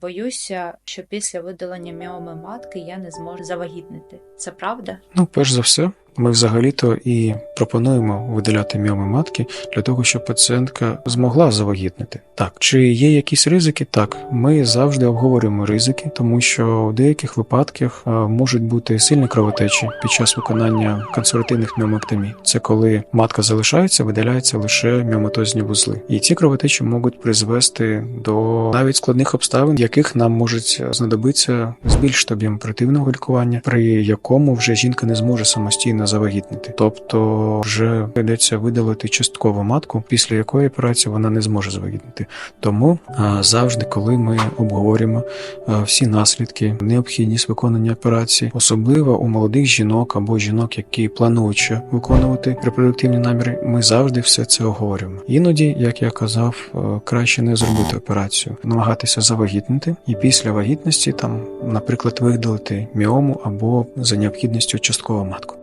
Боюся, що після видалення міоми матки я не зможу завагітнити. Це правда? Ну, перш за все, ми взагалі-то і пропонуємо видаляти міоми матки для того, щоб пацієнтка змогла завагітнити. Так, чи є якісь ризики? Так, ми завжди обговорюємо ризики, тому що в деяких випадках е, можуть бути сильні кровотечі під час виконання консервативних міомектомій. Це коли матка залишається, видаляються лише міоматозні вузли, і ці кровотечі можуть призвести до навіть складних обставин, яких нам можуть знадобитися збільшити об'єм оперативного лікування, при якому вже жінка не зможе самостійно завагітнити, тобто вже йдеться видалити часткову матку, після якої операції вона не зможе завагітнити. Тому завжди, коли ми обговорюємо всі наслідки, необхідність виконання операції, особливо у молодих жінок або жінок, які планують ще виконувати репродуктивні наміри, ми завжди все це оговорюємо. Іноді, як я казав, краще не зробити операцію, намагатися завагітнити, і після вагітності там, наприклад, видалити міому або за необхідністю часткову матку.